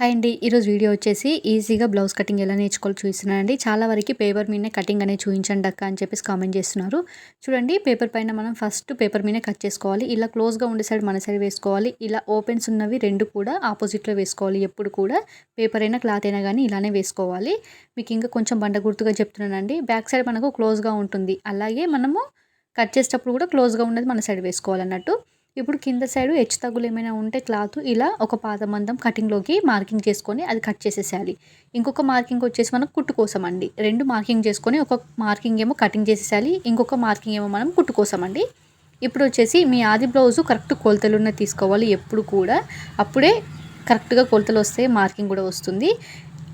Hi అండి. ఈరోజు video వచ్చేసి ఈజీగా బ్లౌజ్ కటింగ్ ఎలా నేర్చుకోవాలో చూపిస్తున్నానండి చాలా వరకు పేపర్ మీదనే కటింగ్ అనేది చూపించండి అక్క అని చెప్పేసి కామెంట్ చేస్తున్నారు. చూడండి పేపర్ పైన మనం ఫస్ట్ పేపర్ మీదనే కట్ చేసుకోవాలి. ఇలా క్లోజ్గా ఉండే సైడ్ మన సైడ్ వేసుకోవాలి. ఇలా ఓపెన్స్ ఉన్నవి రెండు కూడా ఆపోజిట్లో వేసుకోవాలి. ఎప్పుడు కూడా పేపర్ అయినా క్లాత్ అయినా కానీ ఇలానే వేసుకోవాలి. మీకు ఇంకా కొంచెం బండ గుర్తుగా చెప్తున్నానండి. బ్యాక్ సైడ్ మనకు క్లోజ్గా ఉంటుంది. అలాగే మనము కట్ చేసేటప్పుడు కూడా క్లోజ్గా ఉన్నది మన సైడ్ వేసుకోవాలన్నట్టు. ఇప్పుడు కింద సైడ్ హెచ్చు తగ్గులు ఏమైనా ఉంటే క్లాత్ ఇలా ఒక పాదమందం కటింగ్లోకి మార్కింగ్ చేసుకొని అది కట్ చేసేసేయాలి. ఇంకొక మార్కింగ్ వచ్చేసి మనం కుట్టు కోసం అండి రెండు మార్కింగ్ చేసుకొని ఒక మార్కింగ్ ఏమో కటింగ్ చేసేసేయాలి. ఇంకొక మార్కింగ్ ఏమో మనం కుట్టు కోసం అండి ఇప్పుడు వచ్చేసి మీ ఆది బ్లౌజు కరెక్ట్ కొలతలున్న తీసుకోవాలి ఎప్పుడు కూడా. అప్పుడే కరెక్ట్గా కొలతలు వస్తే మార్కింగ్ కూడా వస్తుంది.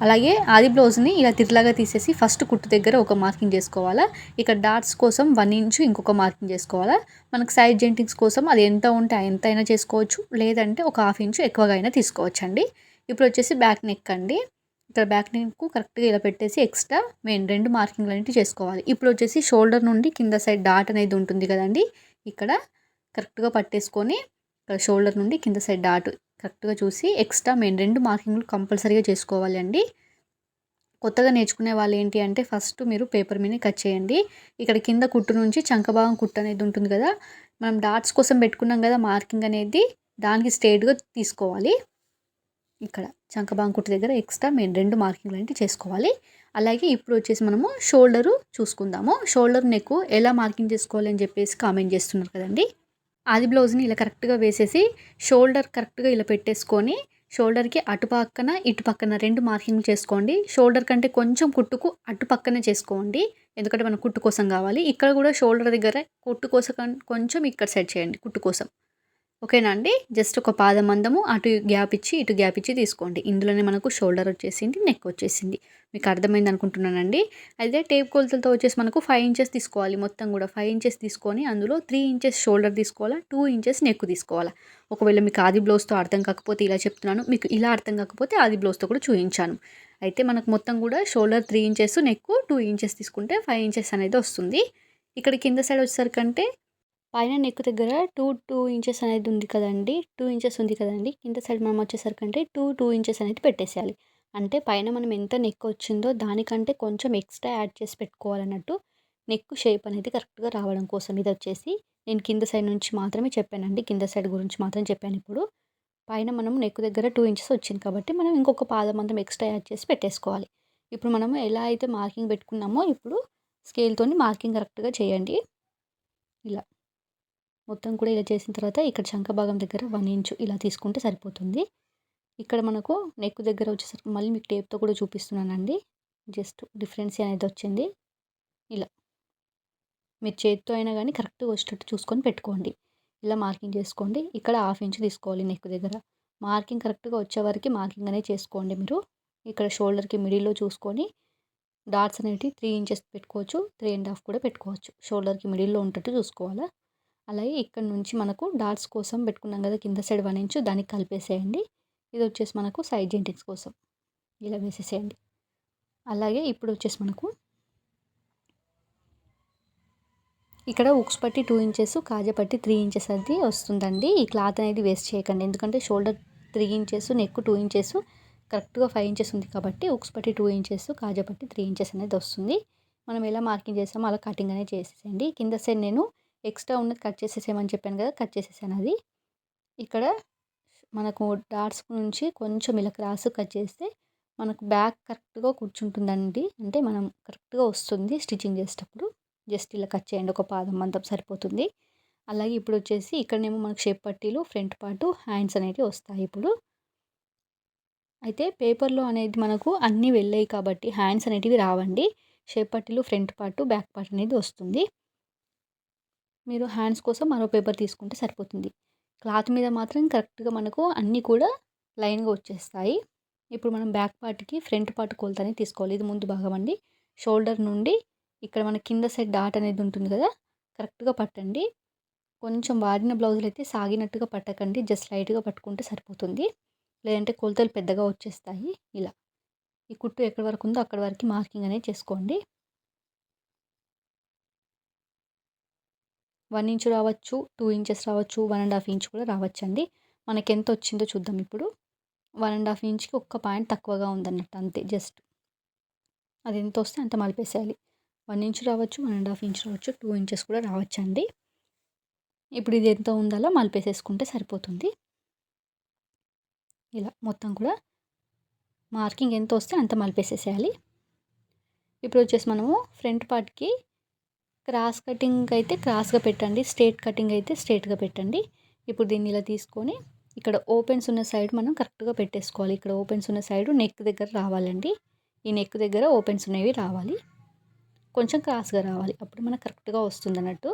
అలాగే ఆది బ్లౌజ్ని ఇలా తిరిలాగా తీసేసి ఫస్ట్ కుట్టు దగ్గర ఒక మార్కింగ్ చేసుకోవాలా. ఇక్కడ డాట్స్ కోసం వన్ ఇంచు ఇంకొక మార్కింగ్ చేసుకోవాలా. మనకు సైడ్ జెంటింగ్స్ కోసం అది ఎంత ఉంటే ఎంత అయినా చేసుకోవచ్చు. లేదంటే ఒక హాఫ్ ఇంచు ఎక్కువగా అయినా తీసుకోవచ్చు అండి ఇప్పుడు వచ్చేసి బ్యాక్ నెక్ అండి. ఇక్కడ బ్యాక్ నెక్ కరెక్ట్గా ఇలా పెట్టేసి ఎక్స్ట్రా మెయిన్ రెండు మార్కింగ్లు అనేవి చేసుకోవాలి. ఇప్పుడు వచ్చేసి షోల్డర్ నుండి కింద సైడ్ డాట్ అనేది ఉంటుంది కదండి. ఇక్కడ కరెక్ట్గా పట్టేసుకొని ఇక్కడ షోల్డర్ నుండి కింద సైడ్ డాట్ కరెక్ట్గా చూసి ఎక్స్ట్రా మెయిన్ రెండు మార్కింగ్లు కంపల్సరీగా చేసుకోవాలి అండి కొత్తగా నేర్చుకునే వాళ్ళు ఏంటి అంటే ఫస్ట్ మీరు పేపర్ మీద కట్ చేయండి. ఇక్కడ కింద కుట్టు నుంచి చంకభాగం కుట్టు అనేది ఉంటుంది కదా మనం డాట్స్ కోసం పెట్టుకున్నాం కదా మార్కింగ్ అనేది దానికి స్ట్రేట్గా తీసుకోవాలి. ఇక్కడ చంకభాగం కుట్టు దగ్గర ఎక్స్ట్రా మేము రెండు మార్కింగ్లు అంటే చేసుకోవాలి. అలాగే ఇప్పుడు వచ్చేసి మనము షోల్డరు చూసుకుందాము. షోల్డర్ నెక్ ఎలా మార్కింగ్ చేసుకోవాలి అని చెప్పేసి కామెంట్ చేస్తున్నారు కదండి. ఆది బ్లౌజ్ని ఇలా కరెక్ట్గా వేసేసి షోల్డర్ కరెక్ట్గా ఇలా పెట్టేసుకొని షోల్డర్కి అటు పక్కన ఇటు పక్కన రెండు మార్కింగ్ చేసుకోండి. షోల్డర్ కంటే కొంచెం కుట్టుకు అటు పక్కనే చేసుకోండి. ఎందుకంటే మనకు కుట్టు కోసం కావాలి. ఇక్కడ కూడా షోల్డర్ దగ్గర కుట్టు కోసం కొంచెం ఇక్కడ సెట్ చేయండి కుట్టు కోసం. ఓకేనా అండి? జస్ట్ ఒక పాదమందము అటు గ్యాప్ ఇచ్చి ఇటు గ్యాప్ ఇచ్చి తీసుకోండి. ఇందులోనే మనకు షోల్డర్ వచ్చేసింది నెక్ వచ్చేసింది. మీకు అర్థమైంది అనుకుంటున్నానండి? అయితే టేప్ కొలతలతో వచ్చేసి మనకు ఫైవ్ ఇంచెస్ తీసుకోవాలి. మొత్తం కూడా ఫైవ్ ఇంచెస్ తీసుకొని అందులో త్రీ ఇంచెస్ షోల్డర్ తీసుకోవాలా టూ ఇంచెస్ నెక్ తీసుకోవాలా? ఒకవేళ మీకు ఆది బ్లౌజ్తో అర్థం కాకపోతే ఇలా చెప్తున్నాను. మీకు ఇలా అర్థం కాకపోతే ఆది బ్లౌజ్తో కూడా చూపించాను అయితే మనకు మొత్తం కూడా shoulder three inches neck two inches తీసుకుంటే ఫైవ్ ఇంచెస్ అనేది వస్తుంది. ఇక్కడ కింద సైడ్ వచ్చేసరికంటే పైన నెక్ దగ్గర టూ టూ ఇంచెస్ అనేది ఉంది కదండి. టూ ఇంచెస్ ఉంది కదండి. కింద సైడ్ మనం వచ్చేసరికి అంటే టూ టూ ఇంచెస్ అనేది పెట్టేసేయాలి. అంటే పైన మనం ఎంత నెక్ వచ్చిందో దానికంటే కొంచెం ఎక్స్ట్రా యాడ్ చేసి పెట్టుకోవాలన్నట్టు నెక్ షేప్ అనేది కరెక్ట్గా రావడం కోసం ఇది వచ్చేసి నేను కింద సైడ్ నుంచి మాత్రమే చెప్పానండి. కింద సైడ్ గురించి మాత్రం చెప్పాను ఇప్పుడు. పైన మనం నెక్ దగ్గర టూ ఇంచెస్ వచ్చింది కాబట్టి మనం ఇంకొక పాదం అంతం ఎక్స్ట్రా యాడ్ చేసి పెట్టేసుకోవాలి. ఇప్పుడు మనం ఎలా అయితే మార్కింగ్ పెట్టుకున్నామో ఇప్పుడు స్కేల్తో మార్కింగ్ కరెక్ట్గా చేయండి. ఇలా. మొత్తం కూడా ఇలా చేసిన తర్వాత ఇక్కడ చంక భాగం దగ్గర వన్ ఇంచు ఇలా తీసుకుంటే సరిపోతుంది. ఇక్కడ మనకు నెక్ దగ్గర వచ్చేసరికి మళ్ళీ మీకు టేప్తో కూడా చూపిస్తున్నానండి. జస్ట్ డిఫరెన్స్ అనేది వచ్చింది. ఇలా. మీరు చేతితో అయినా కానీ కరెక్ట్గా వచ్చేటట్టు చూసుకొని పెట్టుకోండి. ఇలా మార్కింగ్ చేసుకోండి. ఇక్కడ హాఫ్ ఇంచ్ తీసుకోవాలి నెక్ దగ్గర. మార్కింగ్ కరెక్ట్గా వచ్చే వరకు మార్కింగ్ అనేది చేసుకోండి మీరు. ఇక్కడ షోల్డర్కి మిడిల్లో చూసుకొని డాట్స్ అనేవి త్రీ ఇంచెస్ పెట్టుకోవచ్చు. త్రీ అండ్ హాఫ్ కూడా పెట్టుకోవచ్చు. షోల్డర్కి మిడిల్లో ఉంటట్టు చూసుకోవాలా? అలాగే ఇక్కడ నుంచి మనకు డాట్స్ కోసం పెట్టుకున్నాం కదా కింద సైడ్ వన్ ఇంచు దానికి కలిపేసేయండి. ఇది వచ్చేసి మనకు సైడ్ జెంటింగ్స్ కోసం ఇలా వేసేసేయండి. అలాగే ఇప్పుడు వచ్చేసి మనకు ఇక్కడ ఉక్స్ పట్టి టూ ఇంచెస్ కాజా పట్టి త్రీ ఇంచెస్ అది వస్తుందండి. ఈ క్లాత్ అనేది వేస్ట్ చేయకండి. ఎందుకంటే shoulder three inches neck two inches కరెక్ట్గా ఫైవ్ ఇంచెస్ ఉంది కాబట్టి ఉక్స్ పట్టి టూ ఇంచెస్ కాజా పట్టి త్రీ ఇంచెస్ అనేది వస్తుంది. మనం ఎలా మార్కింగ్ చేసామో అలా కటింగ్ అనేది చేసేసేయండి. కింద సైడ్ నేను ఎక్స్ట్రా ఉన్నది కట్ చేసేసేమని చెప్పాను కదా కట్ చేసేసాను అది. ఇక్కడ మనకు డాట్స్ నుంచి కొంచెం ఇలా క్రాస్ కట్ చేస్తే మనకు బ్యాక్ కరెక్ట్గా కూర్చుంటుందండి. అంటే మనం కరెక్ట్గా వస్తుంది స్టిచ్చింగ్ చేసేటప్పుడు. జస్ట్ ఇలా కట్ చేయండి ఒక పాదం అంతం సరిపోతుంది. అలాగే ఇప్పుడు వచ్చేసి ఇక్కడనేమో మనకు షేప్ పట్టీలు ఫ్రంట్ పార్టు హ్యాండ్స్ అనేవి వస్తాయి ఇప్పుడు. అయితే పేపర్లో అనేది మనకు అన్నీ వెళ్ళాయి కాబట్టి హ్యాండ్స్ అనేటివి రావండి. షేప్ పట్టీలు ఫ్రంట్ పార్టు బ్యాక్ పార్ట్ అనేది వస్తుంది. మీరు హ్యాండ్స్ కోసం మరో పేపర్ తీసుకుంటే సరిపోతుంది. క్లాత్ మీద మాత్రం కరెక్ట్గా మనకు అన్నీ కూడా లైన్గా వచ్చేస్తాయి. ఇప్పుడు మనం బ్యాక్ పార్ట్కి ఫ్రంట్ పార్ట్ కొలతని తీసుకోవాలి. ఇది ముందు భాగం అండి. షోల్డర్ నుండి ఇక్కడ మన కింద సైడ్ డాట్ అనేది ఉంటుంది కదా కరెక్ట్గా పట్టండి. కొంచెం వాడిన బ్లౌజులు అయితే సాగినట్టుగా పట్టకండి. జస్ట్ లైట్గా పట్టుకుంటే సరిపోతుంది. లేదంటే కొలతలు పెద్దగా వచ్చేస్తాయి. ఇలా. ఈ కుట్టు ఎక్కడి వరకు ఉందో అక్కడి వరకు మార్కింగ్ అనేది చేసుకోండి. వన్ ఇంచ్ రావచ్చు టూ ఇంచెస్ రావచ్చు వన్ అండ్ హాఫ్ ఇంచ్ కూడా రావచ్చు అండి మనకి ఎంత వచ్చిందో చూద్దాం ఇప్పుడు. వన్ అండ్ హాఫ్ ఇంచ్కి ఒక్క పాయింట్ తక్కువగా ఉందన్నట్టు అంతే జస్ట్. అది ఎంత వస్తే అంత మలిపేసేయాలి. వన్ ఇంచ్ రావచ్చు వన్ అండ్ హాఫ్ ఇంచ్ రావచ్చు టూ ఇంచెస్ కూడా రావచ్చు అండి ఇప్పుడు ఇది ఎంత ఉండాలో మలిపేసేసుకుంటే సరిపోతుంది. ఇలా మొత్తం కూడా మార్కింగ్ ఎంత వస్తే అంత మలిపేసేసేయాలి. ఇప్పుడు వచ్చేసి మనము ఫ్రంట్ పార్ట్కి క్రాస్ కటింగ్ అయితే క్రాస్గా పెట్టండి స్ట్రేట్ కటింగ్ అయితే స్ట్రేట్గా పెట్టండి. ఇప్పుడు దీన్ని ఇలా తీసుకొని ఇక్కడ ఓపెన్స్ ఉన్న సైడ్ మనం కరెక్ట్గా పెట్టేసుకోవాలి. ఇక్కడ ఓపెన్స్ ఉన్న సైడ్ నెక్ దగ్గర రావాలండి. ఈ నెక్ దగ్గర ఓపెన్స్ ఉన్నవి రావాలి. కొంచెం క్రాస్గా రావాలి. అప్పుడు మనకు కరెక్ట్గా వస్తుంది అన్నట్టు.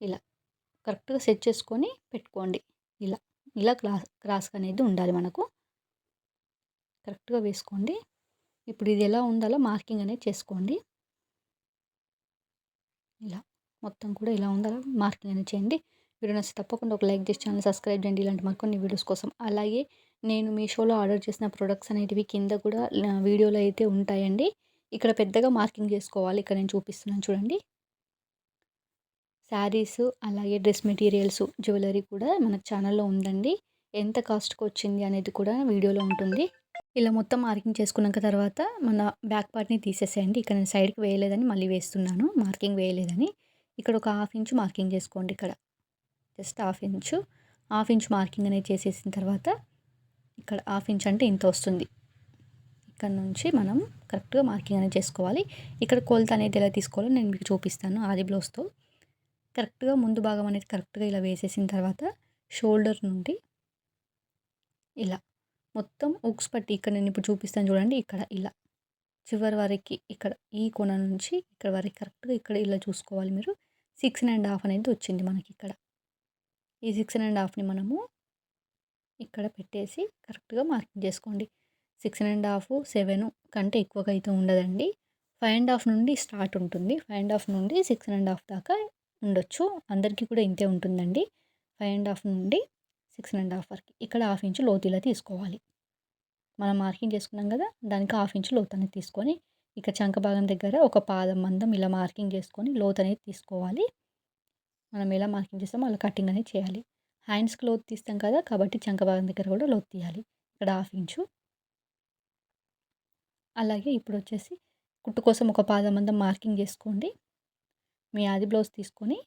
ఇలా కరెక్ట్గా సెట్ చేసుకొని పెట్టుకోండి. ఇలా ఇలా క్రాస్ క్రాస్గా అనేది ఉండాలి మనకు. కరెక్ట్గా వేసుకోండి. ఇప్పుడు ఇది ఎలా ఉండాలో మార్కింగ్ అనేది చేసుకోండి. ఇలా మొత్తం కూడా ఇలా ఉండాలి. మార్కింగ్ అనేది చేయండి. వీడియో నచ్చి తప్పకుండా ఒక లైక్ చేసి ఛానల్ సబ్స్క్రైబ్ చేయండి. ఇలాంటి మరికొన్ని వీడియోస్ కోసం. అలాగే నేను మీషోలో ఆర్డర్ చేసిన ప్రొడక్ట్స్ అనేటివి కింద కూడా వీడియోలో అయితే ఉంటాయండి. ఇక్కడ పెద్దగా మార్కింగ్ చేసుకోవాలి. ఇక్కడ నేను చూపిస్తున్నాను చూడండి. శారీస్ అలాగే డ్రెస్ మెటీరియల్స్ జ్యువెలరీ కూడా మన ఛానల్లో ఉందండి. ఎంత కాస్ట్కి వచ్చింది అనేది కూడా వీడియోలో ఉంటుంది. ఇలా మొత్తం మార్కింగ్ చేసుకున్నాక తర్వాత మన బ్యాక్ పార్ట్ని తీసేసేయండి. ఇక్కడ నేను సైడ్కి వేయలేదని మళ్ళీ వేస్తున్నాను. మార్కింగ్ వేయలేదని. ఇక్కడ ఒక హాఫ్ ఇంచ్ మార్కింగ్ చేసుకోండి ఇక్కడ. Just half inch. Half inch marking అనేది చేసేసిన తర్వాత ఇక్కడ హాఫ్ ఇంచ్ అంటే ఇంత వస్తుంది. ఇక్కడ నుంచి మనం కరెక్ట్గా మార్కింగ్ అనేది చేసుకోవాలి. ఇక్కడ కొలత అనేది ఎలా తీసుకోవాలో నేను మీకు చూపిస్తాను. ఆది బ్లౌజ్తో. కరెక్ట్గా ముందు భాగం అనేది కరెక్ట్గా ఇలా వేసేసిన తర్వాత షోల్డర్ నుండి ఇలా మొత్తం ఉక్స్ పట్టి ఇక్కడ నేను ఇప్పుడు చూపిస్తాను చూడండి ఇక్కడ ఇలా. చివరి వరకు ఇక్కడ ఈ కొన నుంచి ఇక్కడ వరకు కరెక్ట్గా ఇక్కడ ఇలా చూసుకోవాలి మీరు. సిక్స్ అండ్ హాఫ్ అనేది వచ్చింది మనకి ఇక్కడ. ఈ సిక్స్ అండ్ హాఫ్ని మనము ఇక్కడ పెట్టేసి కరెక్ట్గా మార్కింగ్ చేసుకోండి. సిక్స్ అండ్ హాఫ్ సెవెన్ కంటే ఎక్కువగా అయితే ఉండదండి. ఫైవ్ అండ్ హాఫ్ నుండి స్టార్ట్ ఉంటుంది. ఫైవ్ అండ్ హాఫ్ నుండి సిక్స్ అండ్ హాఫ్ దాకా ఉండొచ్చు. అందరికీ కూడా ఇంతే ఉంటుందండి. ఫైవ్ అండ్ హాఫ్ నుండి సిక్స్ అండ్ హాఫ్ వరకు. ఇక్కడ హాఫ్ ఇంచు లోతులా తీసుకోవాలి. మనం మార్కింగ్ చేసుకున్నాం కదా దానికి హాఫ్ ఇంచు లోతు అనేది తీసుకొని ఇక చంక భాగం దగ్గర ఒక పాదం మందం ఇలా మార్కింగ్ చేసుకొని లోతు అనేది తీసుకోవాలి. మనం ఎలా మార్కింగ్ చేస్తామో అలా కటింగ్ అనేది చేయాలి. హ్యాండ్స్కి లోతు తీస్తాం కదా కాబట్టి చంక భాగం దగ్గర కూడా లోతు తీయాలి. ఇక్కడ హాఫ్ ఇంచు అలాగే ఇప్పుడు వచ్చేసి కుట్టు కోసం ఒక పాదం మందం మార్కింగ్ చేసుకోండి. మీ ఆది బ్లౌజ్ తీసుకొని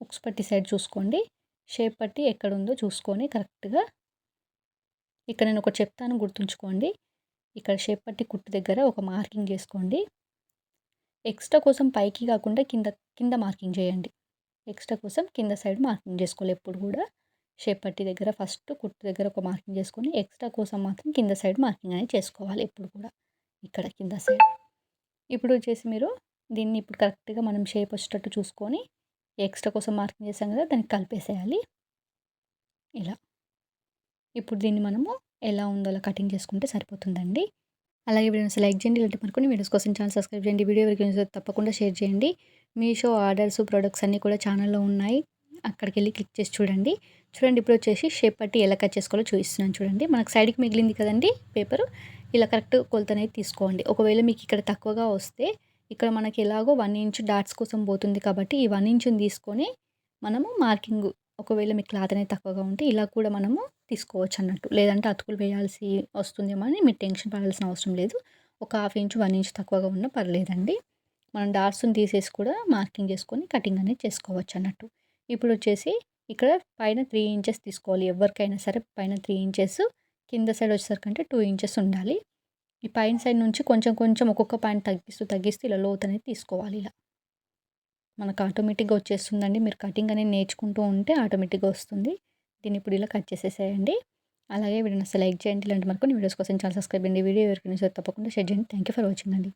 ఉక్స్ పట్టి సైడ్ చూసుకోండి. షేప్ పట్టి ఎక్కడ ఉందో చూసుకొని కరెక్ట్గా ఇక్కడ నేను ఒకటి చెప్తాను గుర్తుంచుకోండి. ఇక్కడ షేప్ పట్టి కుట్టు దగ్గర ఒక మార్కింగ్ చేసుకోండి. ఎక్స్ట్రా కోసం పైకి కాకుండా కింద కింద మార్కింగ్ చేయండి. ఎక్స్ట్రా కోసం కింద సైడ్ మార్కింగ్ చేసుకోవాలి ఎప్పుడు కూడా. షేప్ పట్టి దగ్గర ఫస్ట్ కుట్టు దగ్గర ఒక మార్కింగ్ చేసుకొని ఎక్స్ట్రా కోసం మాత్రం కింద సైడ్ మార్కింగ్ అనేది చేసుకోవాలి ఎప్పుడు కూడా. ఇక్కడ కింద సైడ్. ఇప్పుడు వచ్చేసి మీరు దీన్ని ఇప్పుడు కరెక్ట్గా మనం షేప్ వచ్చేటట్టు చూసుకొని ఎక్స్ట్రా కోసం మార్కింగ్ చేసాం కదా దానికి కలిపేసేయాలి. ఇలా. ఇప్పుడు దీన్ని మనము ఎలా ఉందో అలా కటింగ్ చేసుకుంటే సరిపోతుందండి. అలాగే వీడియోస్ లైక్ చేయండి ఇలాంటి మరికొన్ని వీడియోస్ కోసం ఛానల్ సబ్స్క్రైబ్ చేయండి. వీడియో ఎవరికి తప్పకుండా షేర్ చేయండి. మీషో ఆర్డర్స్ ప్రొడక్ట్స్ అన్నీ కూడా ఛానల్లో ఉన్నాయి. అక్కడికి వెళ్ళి క్లిక్ చేసి చూడండి. చూడండి ఇప్పుడు వచ్చేసి షేప్ పట్టి ఎలా కట్ చేసుకోవాలో చూపిస్తున్నాను చూడండి. మనకు సైడ్కి మిగిలింది కదండి పేపర్ ఇలా కరెక్ట్ కొలతనేది తీసుకోండి. ఒకవేళ మీకు ఇక్కడ తక్కువగా వస్తే ఇక్కడ మనకి ఎలాగో వన్ ఇంచ్ డాట్స్ కోసం పోతుంది కాబట్టి ఈ వన్ ఇంచుని తీసుకొని మనము మార్కింగ్ ఒకవేళ మీ క్లాత్ అనేది తక్కువగా ఉంటే ఇలా కూడా మనము తీసుకోవచ్చు అన్నట్టు. లేదంటే అతుకులు వేయాల్సి వస్తుందేమో అని మీరు టెన్షన్ పడాల్సిన అవసరం లేదు. ఒక హాఫ్ ఇంచ్ వన్ ఇంచ్ తక్కువగా ఉన్నా పర్లేదండి. మనం డాట్స్ని తీసేసి కూడా మార్కింగ్ చేసుకొని కటింగ్ అనేది చేసుకోవచ్చు అన్నట్టు. ఇప్పుడు వచ్చేసి ఇక్కడ పైన త్రీ ఇంచెస్ తీసుకోవాలి. ఎవరికైనా సరే పైన త్రీ ఇంచెస్ కింద సైడ్ వచ్చేసరికి టూ ఇంచెస్ ఉండాలి. ఈ పైన సైడ్ నుంచి కొంచెం కొంచెం ఒక్కొక్క పాయింట్ తగ్గిస్తూ తగ్గిస్తూ ఇలా లోత్ అనేది తీసుకోవాలి ఇలా. మనకు ఆటోమేటిక్గా వచ్చేస్తుందండి. మీరు కటింగ్ అనేది నేర్చుకుంటూ ఉంటే ఆటోమేటిక్గా వస్తుంది. దీన్ని ఇప్పుడు ఇలా కట్ చేసేసేయండి. అలాగే వీడియోని అసలు లైక్ చేయండి. ఇలాంటి మరికొన్ని వీడియోస్ కోసం చాలా సబ్స్క్రైబ్ అండి వీడియో ఎవరికైనా తప్పకుండా షేర్ చేయండి. థ్యాంక్ యూ ఫర్ వాచింగ్ అండి.